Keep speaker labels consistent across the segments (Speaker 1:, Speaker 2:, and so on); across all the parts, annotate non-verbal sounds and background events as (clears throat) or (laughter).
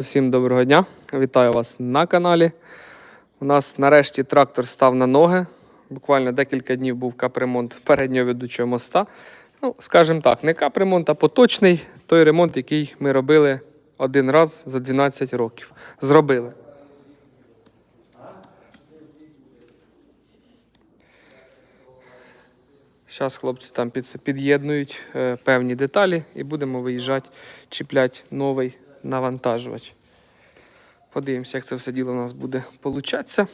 Speaker 1: Всім доброго дня! Вітаю вас на каналі. У нас нарешті трактор став на ноги. Буквально декілька днів був капремонт переднього ведучого моста. Ну, скажімо так, не капремонт, а поточний той ремонт, який ми робили один раз за 12 років. Зробили. Зараз хлопці там під, під'єднують е, певні деталі і будемо виїжджати, чіпляти новий навантажувач. Подивимося, як це все діло у нас буде получатися.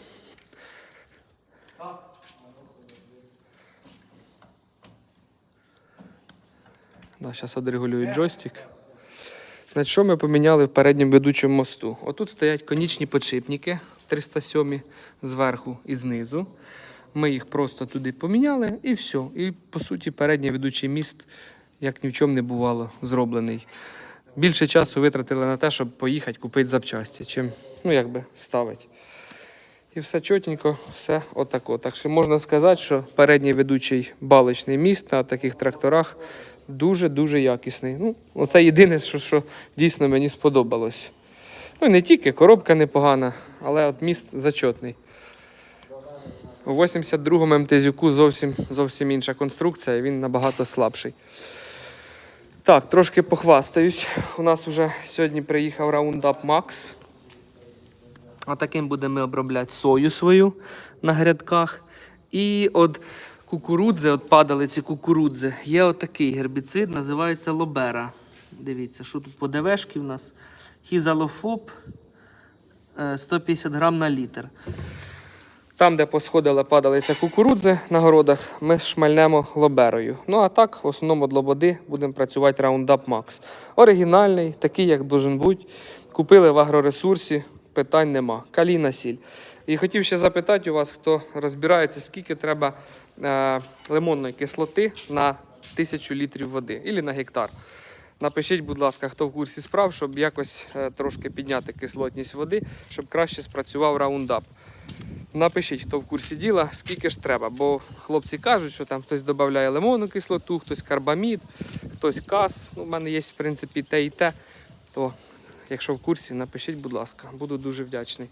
Speaker 1: Да, зараз відрегулюють джойстик. Значить, що ми поміняли в передньому ведучому мосту? Отут стоять конічні подшипники 307 зверху і знизу. Ми їх просто туди поміняли і все. І по суті, передній ведучий міст, як ні в чому не бувало, зроблений. Більше часу витратили на те, щоб поїхати купити запчасті, чим ну, якби ставити. І все чотенько, все отако. Так що можна сказати, що передній ведучий баличний міст на таких тракторах дуже-дуже якісний. Ну, оце єдине, що, що дійсно мені сподобалось. Ну, не тільки коробка непогана, але от міст зачетний. У 82-му МТЗюку зовсім, зовсім інша конструкція, він набагато слабший. Так, трошки похвастаюсь. У нас вже сьогодні приїхав Roundup Max. А таким будемо обробляти сою свою на грядках. І от кукурудзи, от падали ці кукурудзи. Є отакий гербіцид, називається лобера. Дивіться, що тут по ДВшки в нас. Хізалофоб е, 150 грам на літр. Там, де посходили, падали ці кукурудзи на городах, ми шмальнемо лоберою. Ну а так, в основному для води будемо працювати Roundup Max. Оригінальний, такий, як должен бути. Купили в агроресурсі, питань нема. Каліна сіль. І хотів ще запитати у вас, хто розбирається, скільки треба е, лимонної кислоти на тисячу літрів води або на гектар. Напишіть, будь ласка, хто в курсі справ, щоб якось е, трошки підняти кислотність води, щоб краще спрацював раундап. Напишіть, хто в курсі діла, скільки ж треба. Бо хлопці кажуть, що там хтось додає лимонну кислоту, хтось карбамід, хтось кас. Ну, У мене є, в принципі, те і те. То, якщо в курсі, напишіть, будь ласка, буду дуже вдячний.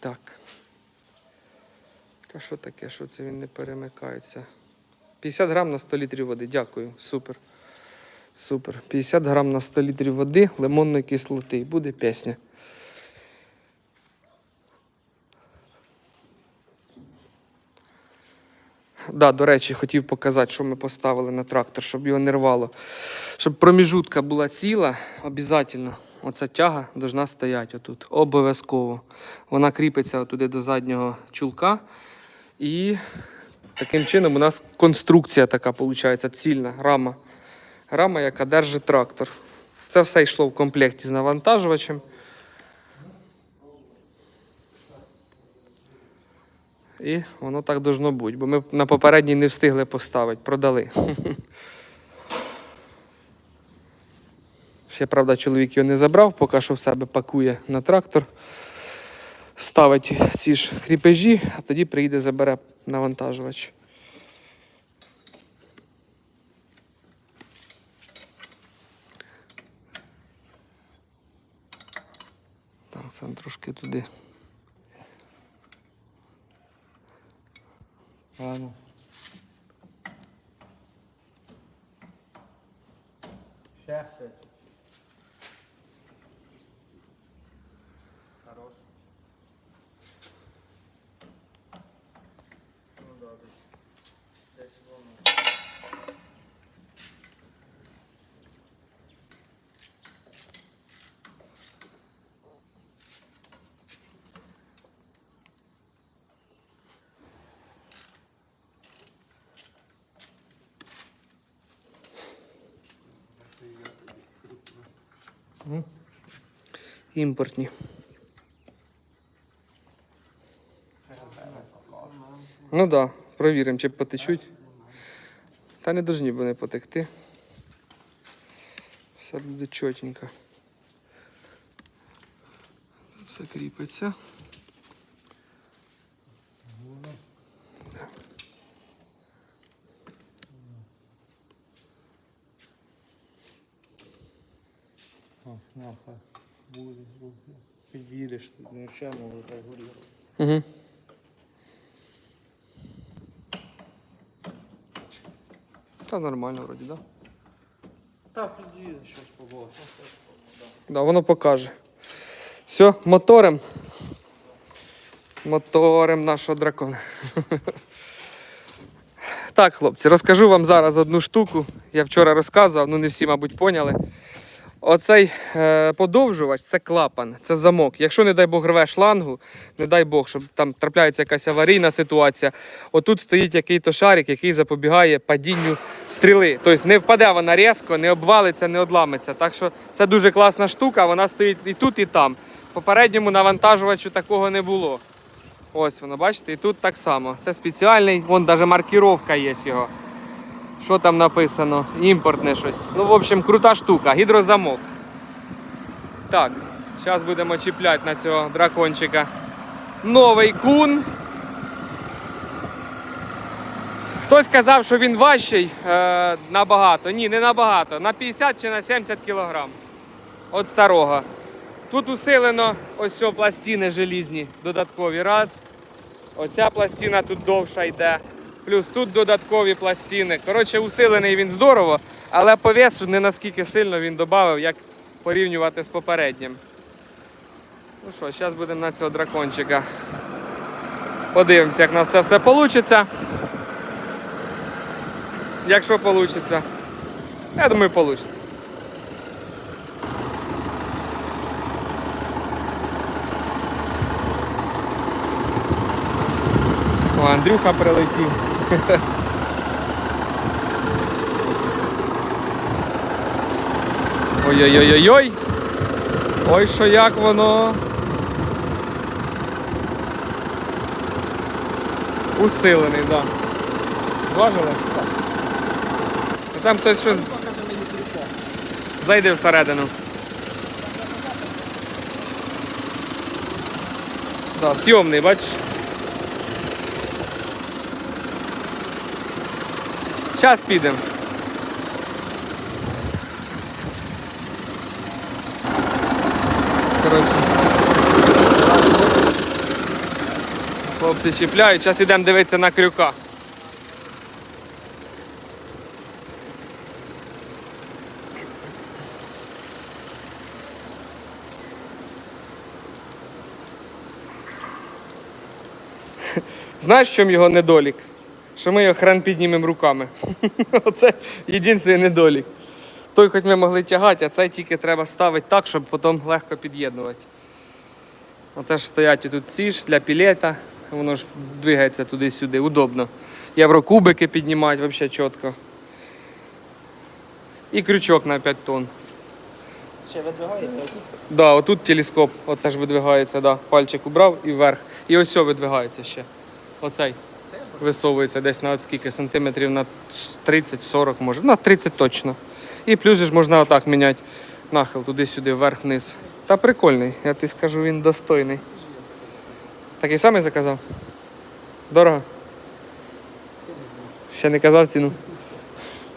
Speaker 1: Так. Та що таке? Що це він не перемикається? 50 грам на 100 літрів води. Дякую. Супер. Супер. 50 грам на 100 літрів води, лимонної кислоти. Буде пісня. Да, до речі, хотів показати, що ми поставили на трактор, щоб його не рвало. Щоб проміжутка була ціла, обов'язково. Оця тяга повинна стояти отут. Обов'язково. Вона кріпиться отуди до заднього чулка. І таким чином у нас конструкція така виходить, цільна рама. Рама, яка держить трактор. Це все йшло в комплекті з навантажувачем. І воно так должно бути, бо ми на попередній не встигли поставити, продали. (laughs) Ще, правда, чоловік його не забрав, поки що в себе пакує на трактор, ставить ці ж кріпежі, а тоді приїде, забере навантажувач. Так, це трошки туди.
Speaker 2: Ладно. Ще, ще.
Speaker 1: Імпортні. Ну так, да, провіримо, чи потечуть. Та не повинні вони потекти. Все буде чотенько. Все кріпиться.
Speaker 2: О, нахуй. Буде, ну, не ще може так горіло.
Speaker 1: Угу. Та нормально вроді, так? Да?
Speaker 2: Та під'їдеш, щось побачиш.
Speaker 1: Да, воно покаже. Все, мотором. Мотором нашого дракона. (laughs) Так, хлопці, розкажу вам зараз одну штуку. Я вчора розказував, ну не всі, мабуть, поняли. Оцей е, подовжувач це клапан, це замок. Якщо, не дай Бог, рве шлангу, не дай Бог, щоб там трапляється якась аварійна ситуація. Отут стоїть який-то шарик, який запобігає падінню стріли. Тобто не впаде вона різко, не обвалиться, не одламиться. Так що це дуже класна штука, вона стоїть і тут, і там. Попередньому навантажувачу такого не було. Ось воно, бачите, і тут так само. Це спеціальний, вон навіть маркіровка є його. Що там написано? Імпортне щось. Ну, в общем, крута штука, гідрозамок. Так, зараз будемо чіпляти на цього дракончика. Новий кун. Хтось казав, що він важчий е, набагато. Ні, не набагато. На 50 чи на 70 кілограм. От старого. Тут усилено ось цього пластини желізні, додаткові. Раз. Оця пластина тут довша йде. Плюс тут додаткові пластини. Коротше, усилений він здорово, але по весу не наскільки сильно він додав, як порівнювати з попереднім. Ну що, зараз будемо на цього дракончика. Подивимося, як у нас це все вийде. Якщо вийде. Я думаю, вийде. Андрюха прилетів. (laughs) Ой-ой-ой-ой-ой. Ой, що як воно. Усилений, так. Да. Зважили? Так. Там хтось щось. Зайди всередину. Да, сйомний, бачиш? Зараз підемо. Хлопці чіпляють, зараз йдемо дивитися на крюка. Знаєш, в чому його недолік? Що ми його хрен піднімемо руками. (laughs) Оце єдиний недолік. Той хоч ми могли тягати, а цей тільки треба ставити так, щоб потім легко під'єднувати. Оце ж стоять тут ці ж для пілета, воно ж двигається туди-сюди, удобно. Єврокубики піднімають взагалі чітко. І крючок на 5 тонн.
Speaker 3: Ще видвигається отут.
Speaker 1: Да, отут телескоп, оце ж видвигається, да. пальчик убрав і вверх. І ось о видвигається ще. Оцей висовується десь на от скільки сантиметрів на 30-40 може. На 30 точно. І плюс ж можна отак міняти нахил туди-сюди, вверх-вниз. Та прикольний, я тобі скажу, він достойний. Такий самий заказав? Дорого? Ще не казав ціну.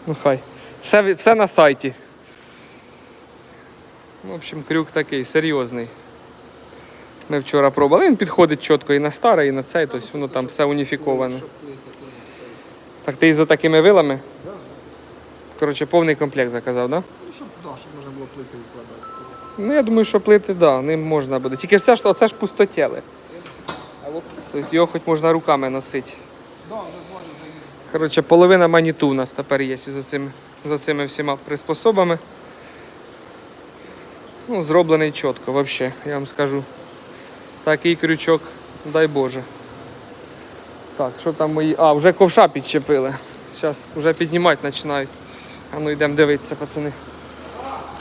Speaker 1: Ну хай. Все, все на сайті. В общем, крюк такий серйозний. Ми вчора пробували. Він підходить чітко і на старий, і на цей, тобто воно там все уніфіковане. Так ти із отакими вилами? Коротше, повний комплект заказав, так? Да?
Speaker 3: Ну, щоб, да, щоб можна було плити викладати.
Speaker 1: Ну, я думаю, що плити, так, да, ним можна буде. Тільки ж це ж, оце ж пустотєли. Тобто його хоч можна руками носити.
Speaker 3: да, вже зважив, вже їде.
Speaker 1: Коротше, половина маніту у нас тепер є за цими, за цими всіма приспособами. Ну, зроблений чітко, взагалі, я вам скажу. Такий крючок, дай Боже. Так, що там мої. А, вже ковша підчепили. Зараз вже піднімати починають. А ну йдемо дивитися, пацани.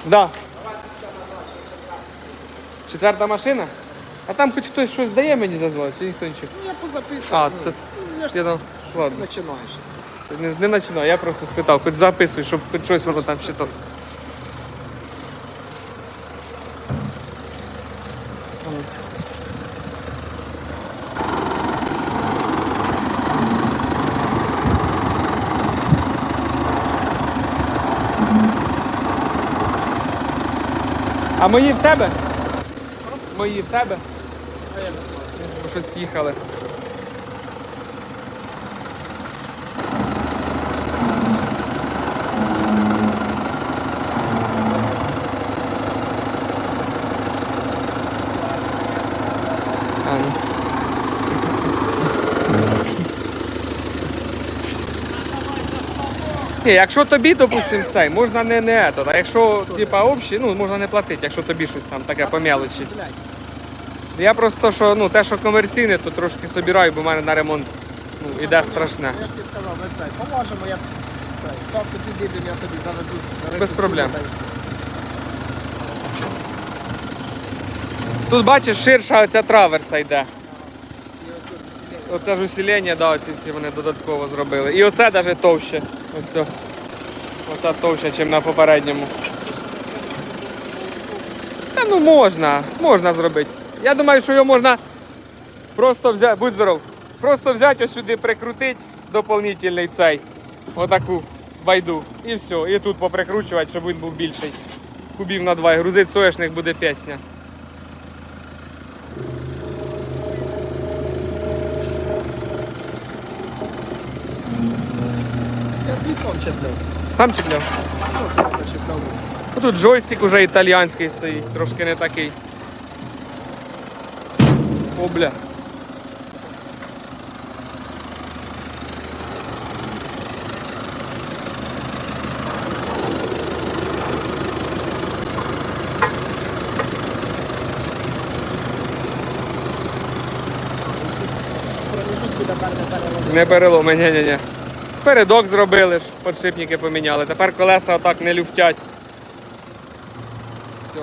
Speaker 1: Да. Четверта машина? А там хоч хтось щось дає мені зазвати, чи ніхто нічого?
Speaker 3: Ну, я позаписав.
Speaker 1: А, це.
Speaker 3: Ну, я ж
Speaker 1: Я там. Ладно.
Speaker 3: починаю ще це.
Speaker 1: Не, не починаю, я просто спитав, хоч записуй, щоб хоч щось воно там щитало. А мої в тебе? Що? Мої в тебе?
Speaker 3: А я не знаю.
Speaker 1: Ми щось їхали. Ні, якщо тобі, допустим, цей, можна не, не ето, а якщо типа общий, ну можна не платити, якщо тобі щось там таке по мелочі. Я просто що, ну, те, що комерційне, то трошки собираю, бо в мене на ремонт ну, іде страшне.
Speaker 3: Я ж ти сказав, ми цей, поможемо, я цей, касу підійдемо, я тобі завезу.
Speaker 1: Без проблем.
Speaker 3: та й все.
Speaker 1: Тут бачиш, ширша оця траверса йде.
Speaker 3: І ось тут усілення.
Speaker 1: Оце ж усілення, да, оці всі вони додатково зробили. І оце навіть товще. Ось. Оце товще, ніж на попередньому. Та ну можна, можна зробити. Я думаю, що його можна просто взяти, будь здоров, просто взяти ось сюди, прикрутити доповнительний цей. Отаку байду. І все. І тут поприкручувати, щоб він був більший. Кубів на два. І грузить соняшник буде пісня.
Speaker 3: Свій чіпляв.
Speaker 1: Сам чіпляв?
Speaker 3: Ну, це чіпляв.
Speaker 1: Ну, Тут джойстик уже італіянський стоїть, трошки не такий. О, бля.
Speaker 3: Не
Speaker 1: переломи, ні ні ні Передок зробили ж, подшипники поміняли. Тепер колеса отак не люфтять. Все.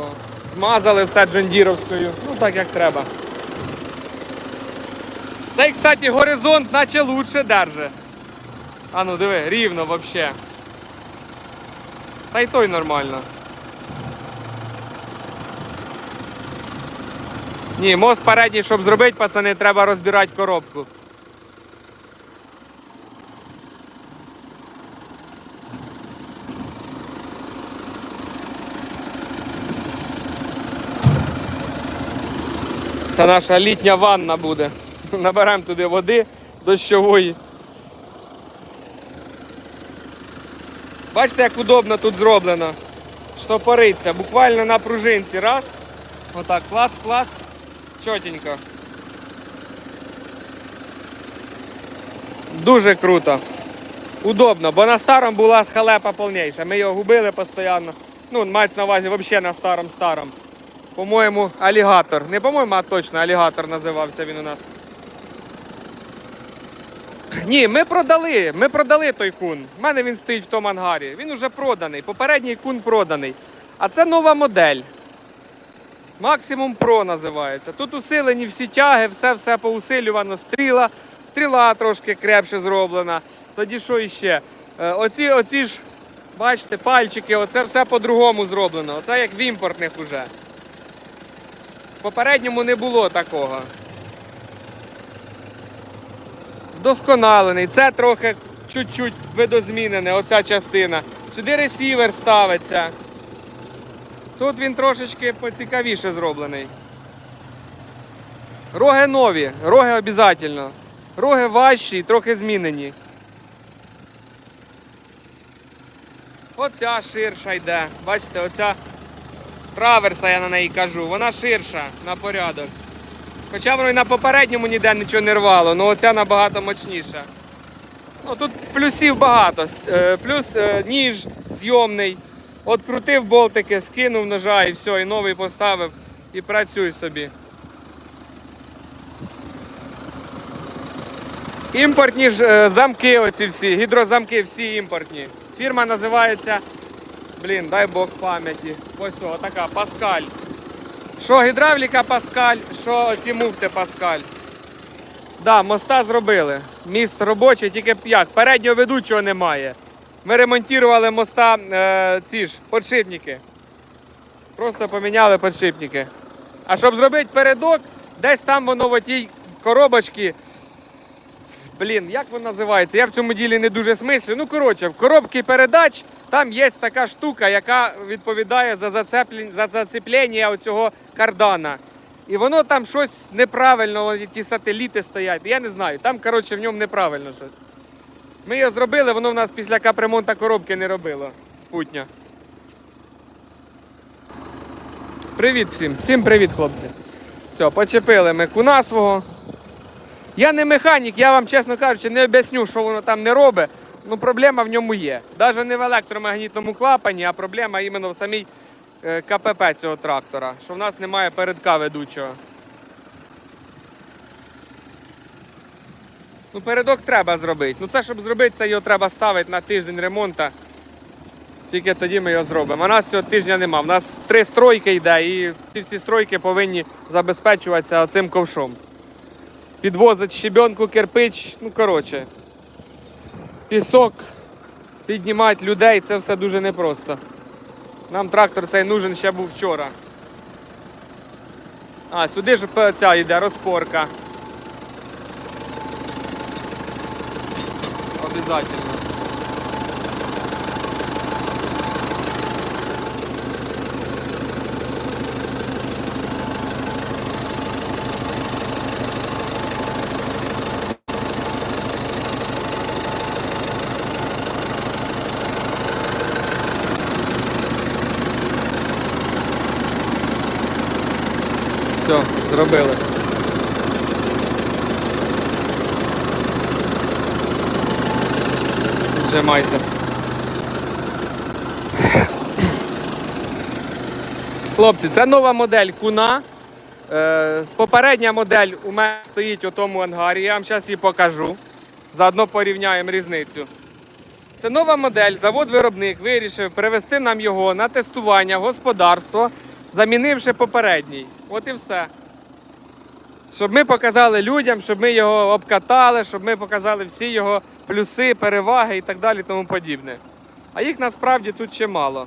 Speaker 1: Змазали все джондіровською. Ну так як треба. Цей, кстати, горизонт наче лучше держи. А ну диви, рівно вообще. Та й той нормально. Ні, мост передній, щоб зробити, пацани, треба розбирати коробку. Це наша літня ванна буде. (laughs) Наберемо туди води дощової. Бачите, як удобно тут зроблено. Штопориться. Буквально на пружинці. Раз. Отак, клац, клац. Чотенько. Дуже круто. Удобно, бо на старому була халепа повніша. Ми його губили постійно. Ну, мається на увазі взагалі на старому старому. По-моєму, алігатор. Не по-моєму, а точно алігатор називався він у нас. Ні, ми продали. Ми продали той кун. У мене він стоїть в тому ангарі. Він уже проданий. Попередній кун проданий. А це нова модель. Максимум Pro називається. Тут усилені всі тяги, все-все поусилювано. Стріла, стріла трошки крепше зроблена. Тоді що іще? Е, Оці, оці ж, бачите, пальчики, оце все по-другому зроблено. Оце як в імпортних уже. Попередньому не було такого. Вдосконалений. Це трохи чуть-чуть видозмінене, оця частина. Сюди ресівер ставиться. Тут він трошечки поцікавіше зроблений. Роги нові, роги обов'язково. Роги важчі, трохи змінені. Оця ширша йде. Бачите, оця траверса, я на неї кажу, вона ширша на порядок. Хоча воно і на попередньому ніде нічого не рвало, але оця набагато мощніша. Ну, тут плюсів багато. Е, Плюс е, ніж зйомний. Открутив болтики, скинув ножа і все, і новий поставив і працюй собі. Імпортні ж е, замки, оці всі, гідрозамки, всі імпортні. Фірма називається, блін, дай Бог пам'яті. Ось о, така Паскаль. Що гідравліка Паскаль, що оці муфти Паскаль. Да, моста зробили. Міст робочий, тільки як, переднього ведучого немає. Ми ремонтували моста е, ці ж подшипники. Просто поміняли подшипники. А щоб зробити передок, десь там воно в тій коробочці. Блін, як воно називається? Я в цьому ділі не дуже смислю. Ну, коротше, в коробці передач там є така штука, яка відповідає за зацеплення, за зацеплення оцього кардана. І воно там щось неправильно, ті сателіти стоять. Я не знаю. Там, коротше, в ньому неправильно щось. Ми його зробили, воно в нас після капремонта коробки не робило. Путня. Привіт всім. Всім привіт, хлопці. Все, почепили ми куна свого. Я не механік, я вам, чесно кажучи, не об'ясню, що воно там не робить. Ну, проблема в ньому є. Навіть не в електромагнітному клапані, а проблема іменно в самій е, КПП цього трактора, що в нас немає передка ведучого. Ну, передок треба зробити. Ну, це щоб зробити, це його треба ставити на тиждень ремонту. Тільки тоді ми його зробимо. У нас цього тижня нема. У нас три стройки йде, і ці всі стройки повинні забезпечуватися цим ковшом. Підвозить щебенку, кирпич, ну коротше. Пісок, піднімати людей, це все дуже непросто. Нам трактор цей нужен ще був вчора. А, сюди ж ця йде розпорка. Обязательно. Все, зробили. Вжимайте. Хлопці, це нова модель куна. Е, попередня модель у мене стоїть у тому ангарі. Я вам зараз її покажу. Заодно порівняємо різницю. Це нова модель. Завод-виробник вирішив привезти нам його на тестування господарство, замінивши попередній. От і все. Щоб ми показали людям, щоб ми його обкатали, щоб ми показали всі його плюси, переваги і так далі, тому подібне. А їх насправді тут чимало.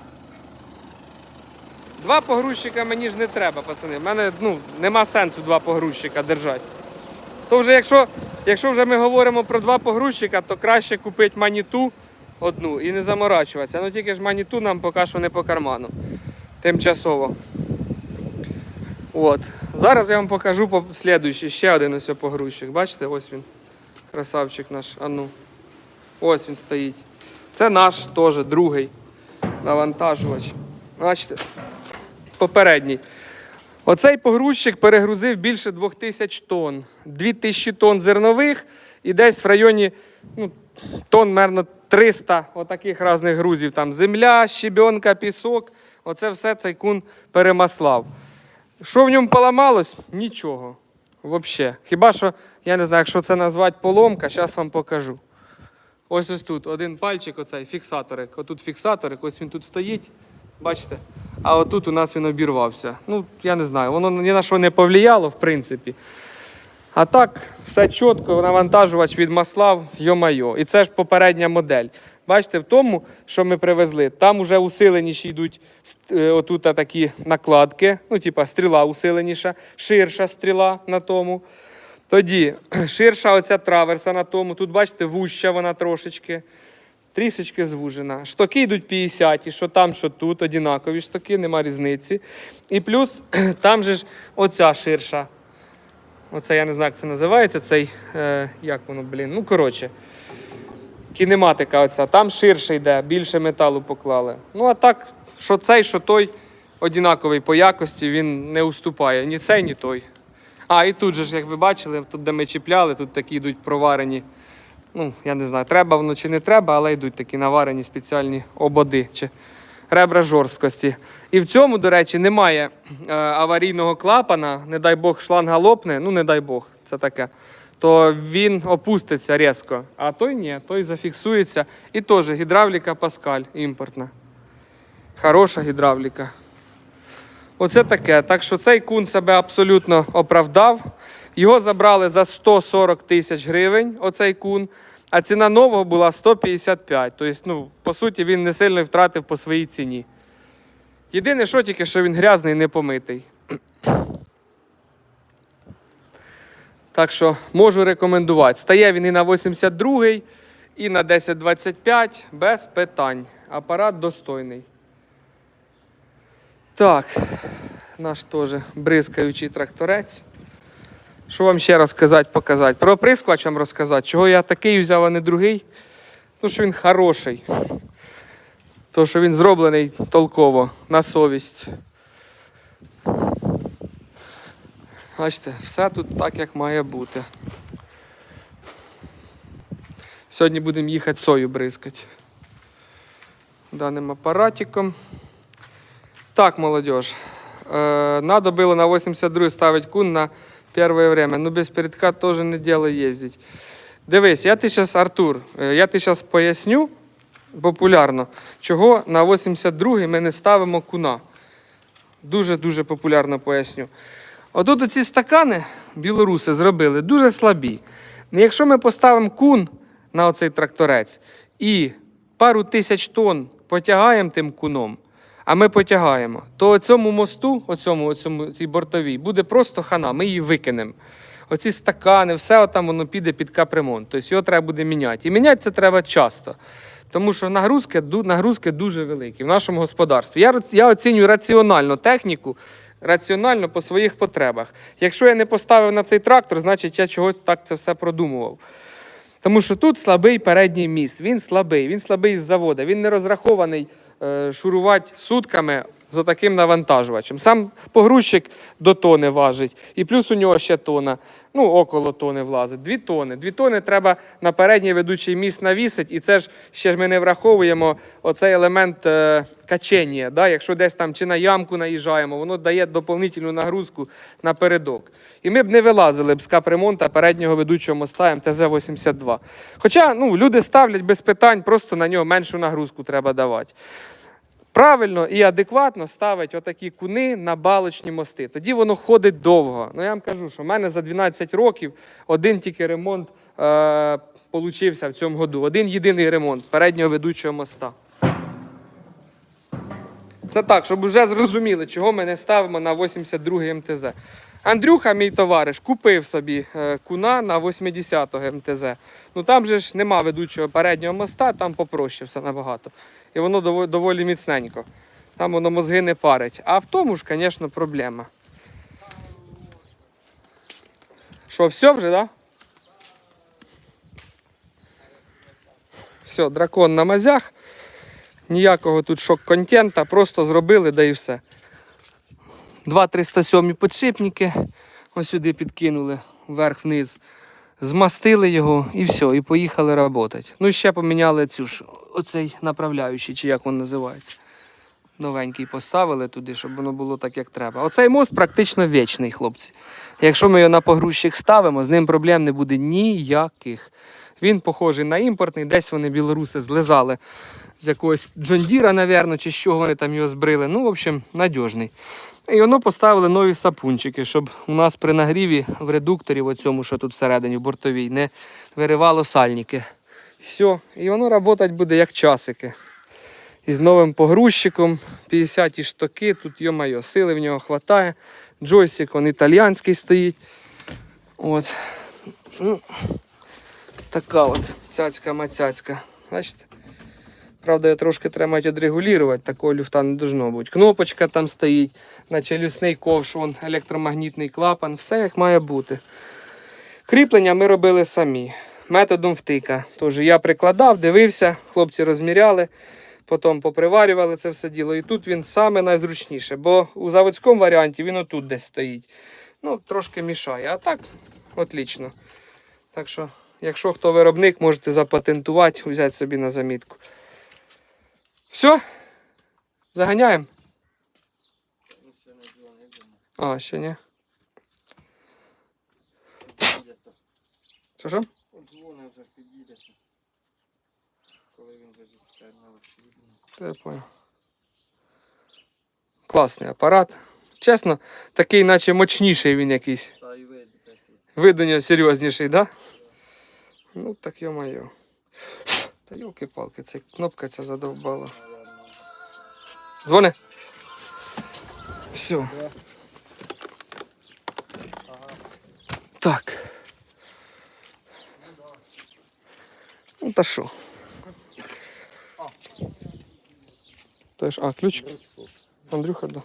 Speaker 1: Два погрузчика мені ж не треба, пацани. У мене ну, нема сенсу два погрузчика держати. То вже якщо, якщо вже ми говоримо про два погрузчика, то краще купити маніту одну і не заморачуватися. Ну тільки ж маніту нам поки що не по карману. Тимчасово. От. Зараз я вам покажу по слідуючий, ще один ось погрузчик. Бачите, ось він. Красавчик наш. А ну. Ось він стоїть. Це наш теж другий навантажувач. Бачите, попередній. Оцей погрузчик перегрузив більше 2000 тонн. 2000 тонн зернових і десь в районі ну, тонн, мерно, 300 отаких різних грузів. Там земля, щебенка, пісок. Оце все цей кун перемаслав. Що в ньому поламалось? Нічого. Взагалі. Хіба що, я не знаю, якщо це назвати поломка, зараз вам покажу. Ось ось тут один пальчик, оцей фіксаторик. Отут фіксаторик, ось він тут стоїть. Бачите? А отут у нас він обірвався. Ну, я не знаю, воно ні на що не повлияло, в принципі. А так, все чітко, навантажувач від масла, йо-майо. І це ж попередня модель. Бачите, в тому, що ми привезли, там вже усиленіші йдуть е, отут такі накладки, ну, типа стріла усиленіша, ширша стріла на тому. Тоді (clears throat) ширша оця траверса на тому. Тут, бачите, вуща вона трошечки. Трішечки звужена. Штоки йдуть 50, що там, що тут, однакові штоки, нема різниці. І плюс (clears throat) там же ж оця ширша. Оце я не знаю, як це називається. Цей, е, як воно, блін. Ну, коротше. Кінематика оця. Там ширше йде, більше металу поклали. Ну, а так, що цей, що той однаковий по якості, він не уступає. Ні цей, ні той. А, і тут же ж, як ви бачили, тут, де ми чіпляли, тут такі йдуть проварені. Ну, я не знаю, треба воно чи не треба, але йдуть такі наварені спеціальні ободи чи ребра жорсткості. І в цьому, до речі, немає е, аварійного клапана, не дай Бог, шланга лопне, ну не дай Бог, це таке. То він опуститься різко. А той ні, той зафіксується. І теж гідравліка Паскаль імпортна. Хороша гідравліка. Оце таке. Так що цей кун себе абсолютно оправдав. Його забрали за 140 тисяч гривень, оцей кун, а ціна нового була 155. Тобто, ну, по суті, він не сильно втратив по своїй ціні. Єдине, що тільки, що він грязний не помитий. Так що можу рекомендувати. Стає він і на 82-й, і на 1025 без питань. Апарат достойний. Так. наш теж бризкаючий тракторець. Що вам ще розказати, показати? Про оприскувач вам розказати. Чого я такий взяв, а не другий? Тому що він хороший. Тому що він зроблений толково, на совість. Бачите, все тут так, як має бути. Сьогодні будемо їхати сою бризкати. Даним апаратиком. Так, молодежь. Э, надо было на 82 ставить кун на первое время. Ну, без передка тоже не дело ездить. Дивись, я ти зараз, Артур, е, я ти зараз поясню популярно, чого на 82 ми не ставимо куна. Дуже-дуже популярно поясню. Отут оці стакани білоруси зробили дуже слабі. Ну, Якщо ми поставимо кун на оцей тракторець і пару тисяч тонн потягаємо тим куном, а ми потягаємо, то цьому мосту, оцьому, оцьому, цій бортовій, буде просто хана, ми її викинемо. Оці стакани, все отам воно піде під капремонт. Тобто його треба буде міняти. І міняти це треба часто. Тому що нагрузки, нагрузки дуже великі в нашому господарстві. Я, я оцінюю раціонально техніку, раціонально по своїх потребах. Якщо я не поставив на цей трактор, значить я чогось так це все продумував. Тому що тут слабий передній міст. Він слабий, він слабий з заводу, він не розрахований е, шурувати сутками за таким навантажувачем. Сам погрузчик до тони важить, і плюс у нього ще тона, ну около тони влазить. Дві тони. Дві тони треба на передній ведучий міст навісити, і це ж ще ж ми не враховуємо оцей елемент е, качення. Да? Якщо десь там чи на ямку наїжджаємо, воно дає доповнительну нагрузку на передок. І ми б не вилазили б з капремонта переднього ведучого моста МТЗ-82. Хоча ну, люди ставлять без питань, просто на нього меншу нагрузку треба давати. Правильно і адекватно ставить отакі куни на балочні мости. Тоді воно ходить довго. Ну я вам кажу, що в мене за 12 років один тільки ремонт е, получився в цьому году. Один єдиний ремонт переднього ведучого моста. Це так, щоб вже зрозуміли, чого ми не ставимо на 82 МТЗ. Андрюха, мій товариш, купив собі е, куна на 80-го МТЗ. Ну там же ж нема ведучого переднього моста, там попроще все набагато. І воно доволі міцненько. Там воно мозги не парить. А в тому ж, звісно, проблема. Що, все вже, так? Да? Все, дракон на мазях. Ніякого тут шок-контента, просто зробили, да і все. Два 307 підшипники. Ось сюди підкинули вверх-вниз. Змастили його і все, і поїхали працювати. Ну і ще поміняли цю ж, оцей направляючий, чи як він називається. Новенький поставили туди, щоб воно було так, як треба. Оцей мост практично вічний, хлопці. Якщо ми його на погрузчик ставимо, з ним проблем не буде ніяких. Він похожий на імпортний, десь вони білоруси злизали з якогось Джондіра, напевно, чи з чого вони там його збрили. Ну, в общем, надіжний. І воно поставили нові сапунчики, щоб у нас при нагріві в редукторі, в оцьому, що тут всередині, в бортовій, не виривало сальники. Все, і воно працювати буде як часики. І з новим погрузчиком, 50 штоки, тут йо-майо, сили в нього вистачає. Джойстик, він італіянський стоїть. От. Ну, така от цяцька-мацяцька. Бачите? Правда, я трошки треба мати відрегулювати, такого люфта не должно бути. Кнопочка там стоїть, на челюсний ковш, вон, електромагнітний клапан, все як має бути. Кріплення ми робили самі. Методом втика. Тож я прикладав, дивився, хлопці розміряли, потім поприварювали це все діло. І тут він саме найзручніше, бо у заводському варіанті він отут десь стоїть. Ну, трошки мішає. А так, отлично. Так що, якщо хто виробник, можете запатентувати, взяти собі на замітку. Все? Заганяємо? А, ще ні. Що що?
Speaker 2: Дзвони вже підійдеться. Коли він вже зіскає
Speaker 1: Я понял. Класний апарат. Чесно, такий, наче мощніший він якийсь. Вид у нього серйозніший, да? Ну так йо-моє. Та йолки-палки, ця кнопка ця задовбала. Дзвони. Все. Так. Ну та що? Теж, а, ключик? Андрюха, да.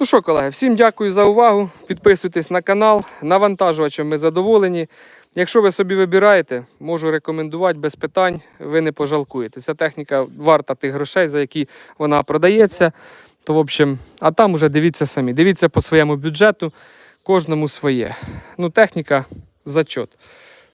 Speaker 1: Ну що, колеги, всім дякую за увагу. Підписуйтесь на канал. Навантажувачем ми задоволені. Якщо ви собі вибираєте, можу рекомендувати без питань, ви не пожалкуєте. Ця техніка варта тих грошей, за які вона продається. То, в общем, а там уже дивіться самі. Дивіться по своєму бюджету, кожному своє. Ну, техніка зачот.